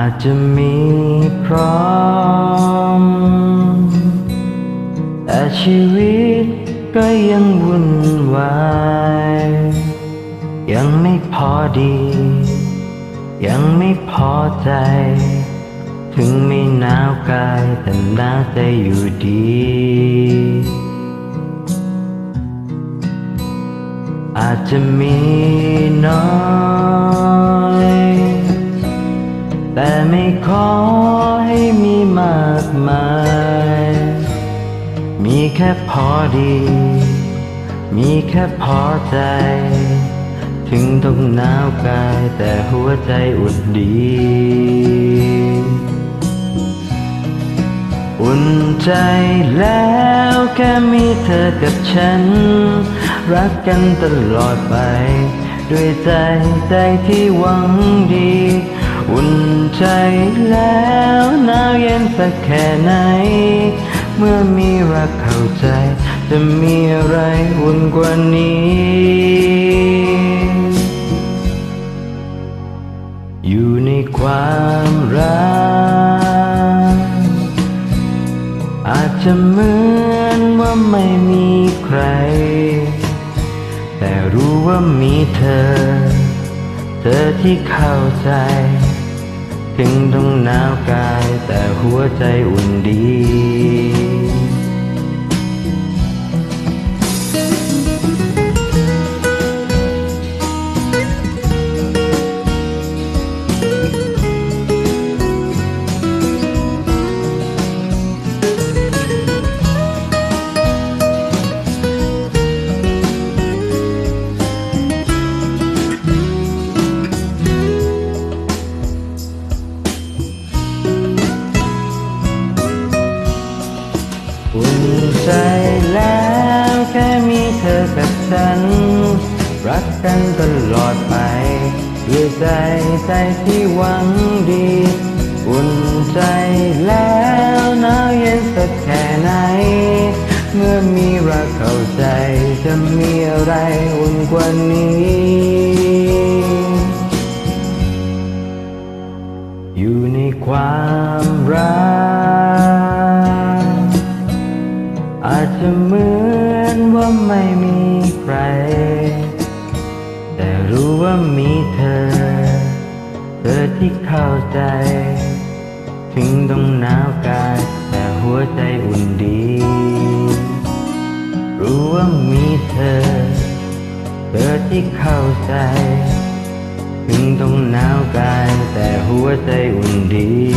าจะมีพร้อม แต่ชีวิตก็ยังวุ่นวาย ยังไม่พอดี ยังไม่พอใจ ถึงไม่หนาวกายแต่หนาวใจอยู่ดีอาจจะมีน้อย แต่ไม่ขอให้มีมากมาย มีแค่พอดี มีแค่พอใจ ถึงต้องหนาวกาย แต่หัวใจอุ่นดี อุ่นใจแล้วแค่มีเธอกับฉัน รักกันตลอดไป ด้วยใจใจที่หวังดี อุ่นใจแล้วหนาวเย็นสักแค่ไหน เมื่อมีรักเข้าใจ จะมีอะไรอุ่นกว่านี้ อยู่ในความรัก อาจจะเหมือนว่าไม่มีใคร แต่รู้ว่ามีเธอ เธอที่เข้าใจ ถึงต้องหนาวกาย แต่หัวใจอุ่นดี ใจแล้วแค่มีเธอกับฉัน รักกันตลอดไปด้วยใจใจที่หวังดี อุ่นใจแล้วหนาวเย็นสักแค่ไหน เมื่อมีรักเข้าใจจะมีอะไรอุ่นกว่านี้ อเหมือนว่าไม่มีใคร แต่รู้ว่ามีเธอ เธอที่เข้าใจ ถึงต้องหนาวกายแต่หัวใจอุ่นดี รู้ว่ามีเธอ เธอที่เข้าใจ ถึงต้องหนาวกายแต่หัวใจอุ่นดี